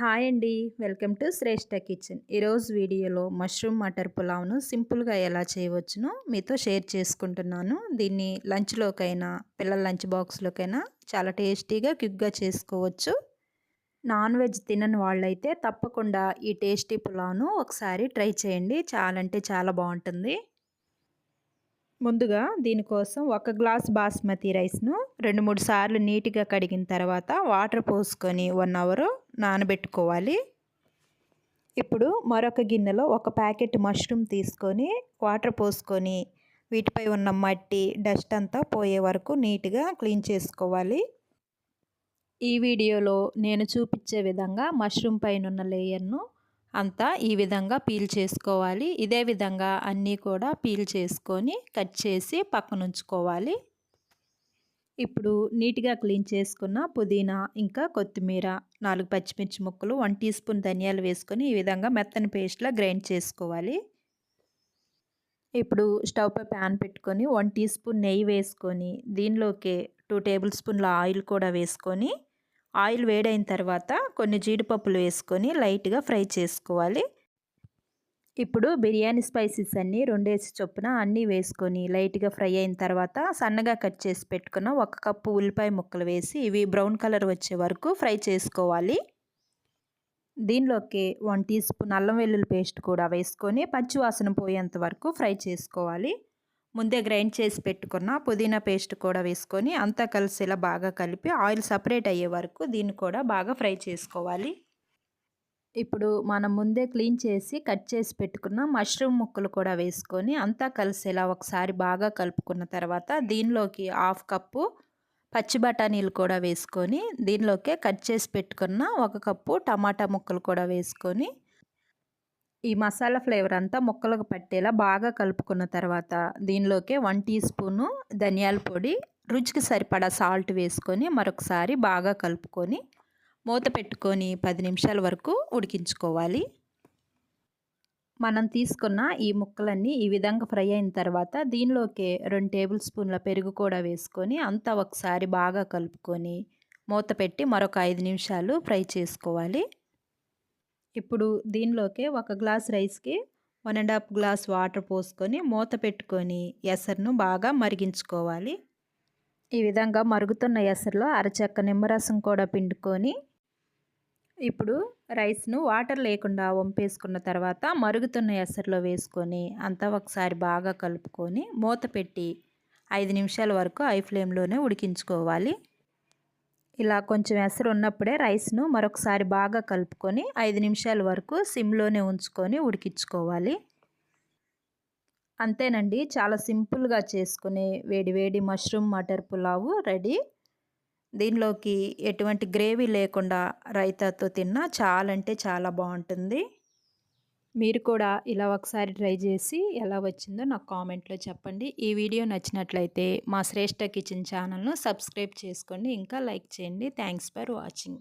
Hi అండి. Welcome to Shreshta kitchen. ఈరోజు వీడియోలో మష్రూమ్ మటర్ పులావ్ను సింపుల్గా ఎలా చేయవచ్చునో మీతో షేర్ చేసుకుంటున్నాను. దీన్ని లంచ్లోకైనా పిల్లల లంచ్ బాక్స్లోకైనా చాలా టేస్టీగా క్విక్గా చేసుకోవచ్చు. నాన్ వెజ్ తినని వాళ్ళైతే తప్పకుండా ఈ టేస్టీ పులావ్ను ఒకసారి ట్రై చేయండి. చాలా అంటే చాలా బాగుంటుంది. ముందుగా దీనికోసం ఒక గ్లాస్ బాస్మతి రైస్ను రెండు మూడు సార్లు నీట్గా కడిగిన తర్వాత వాటర్ పోసుకొని వన్ అవరు నానబెట్టుకోవాలి. ఇప్పుడు మరొక గిన్నెలో ఒక ప్యాకెట్ మష్రూమ్ తీసుకొని వాటర్ పోసుకొని వీటిపై ఉన్న మట్టి డస్ట్ అంతా పోయే వరకు నీట్గా క్లీన్ చేసుకోవాలి. ఈ వీడియోలో నేను చూపించే విధంగా మష్రూమ్ పైన ఉన్న లేయర్ను అంతా ఈ విధంగా పీల్ చేసుకోవాలి. ఇదే విధంగా అన్నీ కూడా పీల్ చేసుకొని కట్ చేసి పక్కనుంచుకోవాలి. ఇప్పుడు నీట్గా క్లీన్ చేసుకున్న పుదీనా ఇంకా కొత్తిమీర నాలుగు పచ్చిమిర్చి ముక్కలు వన్ టీ స్పూన్ ధనియాలు వేసుకొని ఈ విధంగా మెత్తని పేస్ట్లా గ్రైండ్ చేసుకోవాలి. ఇప్పుడు స్టవ్పై ప్యాన్ పెట్టుకొని వన్ టీ స్పూన్ నెయ్యి వేసుకొని దీనిలోకి టూ టేబుల్ స్పూన్ల ఆయిల్ కూడా వేసుకొని ఆయిల్ వేడైన తర్వాత కొన్ని జీడిపప్పులు వేసుకొని లైట్గా ఫ్రై చేసుకోవాలి. ఇప్పుడు బిర్యానీ స్పైసెస్ అన్నీ రెండేసి చొప్పున అన్నీ వేసుకొని లైట్గా ఫ్రై అయిన తర్వాత సన్నగా కట్ చేసి పెట్టుకున్న ఒక కప్పు ఉల్లిపాయ ముక్కలు వేసి ఇవి బ్రౌన్ కలర్ వచ్చే వరకు ఫ్రై చేసుకోవాలి. దీనిలోకి వన్ టీ స్పూన్ అల్లం వెల్లుల్లి పేస్ట్ కూడా వేసుకొని పచ్చివాసన పోయేంత వరకు ఫ్రై చేసుకోవాలి. ముందే గ్రైండ్ చేసి పెట్టుకున్న పుదీనా పేస్ట్ కూడా వేసుకొని అంతా కలిసేలా బాగా కలిపి ఆయిల్ సపరేట్ అయ్యే వరకు దీన్ని కూడా బాగా ఫ్రై చేసుకోవాలి. ఇప్పుడు మనం ముందే క్లీన్ చేసి కట్ చేసి పెట్టుకున్న మష్రూమ్ ముక్కలు కూడా వేసుకొని అంతా కలిసేలా ఒకసారి బాగా కలుపుకున్న తర్వాత దీనిలోకి హాఫ్ కప్పు పచ్చి బఠానీలు కూడా వేసుకొని దీనిలోకే కట్ చేసి పెట్టుకున్న ఒక కప్పు టమాటా ముక్కలు కూడా వేసుకొని ఈ మసాలా ఫ్లేవర్ అంతా ముక్కలకు పట్టేలా బాగా కలుపుకున్న తర్వాత దీనిలోకి వన్ టీ స్పూను ధనియాల పొడి రుచికి సరిపడా సాల్ట్ వేసుకొని మరొకసారి బాగా కలుపుకొని మూత పెట్టుకొని పది నిమిషాల వరకు ఉడికించుకోవాలి. మనం తీసుకున్న ఈ ముక్కలన్నీ ఈ విధంగా ఫ్రై అయిన తర్వాత దీనిలోకి రెండు టేబుల్ స్పూన్ల పెరుగు కూడా వేసుకొని అంతా ఒకసారి బాగా కలుపుకొని మూత పెట్టి మరొక ఐదు నిమిషాలు ఫ్రై చేసుకోవాలి. ఇప్పుడు దీనిలోకి ఒక గ్లాస్ రైస్కి one and half glass water పోసుకొని మూత పెట్టుకొని ఎసరును బాగా మరిగించుకోవాలి. ఈ విధంగా మరుగుతున్న ఎసరులో అరచెక్క నిమ్మరసం కూడా పిండుకొని ఇప్పుడు రైస్ను వాటర్ లేకుండా వంపేసుకున్న తర్వాత మరుగుతున్న ఎసరులో వేసుకొని అంతా ఒకసారి బాగా కలుపుకొని మూత పెట్టి ఐదు నిమిషాల వరకు ఐ ఫ్లేమ్లోనే ఉడికించుకోవాలి. ఇలా కొంచెం ఎసరు ఉన్నప్పుడే రైస్ను మరొకసారి బాగా కలుపుకొని ఐదు నిమిషాల వరకు సిమ్లోనే ఉంచుకొని ఉడికించుకోవాలి. అంతేనండి చాలా సింపుల్గా చేసుకునే వేడి వేడి మష్రూమ్ మటర్ పులావు రెడీ. దీనిలోకి ఎటువంటి గ్రేవీ లేకుండా రైతాతో తిన్నా చాలా అంటే చాలా బాగుంటుంది. మీరు కూడా ఇలా ఒకసారి ట్రై చేసి ఎలా వచ్చిందో నాకు కామెంట్లో చెప్పండి. ఈ వీడియో నచ్చినట్లయితే మా శ్రేష్ఠ కిచెన్ ఛానల్ను సబ్స్క్రైబ్ చేసుకోండి. ఇంకా లైక్ చేయండి. Thanks for watching.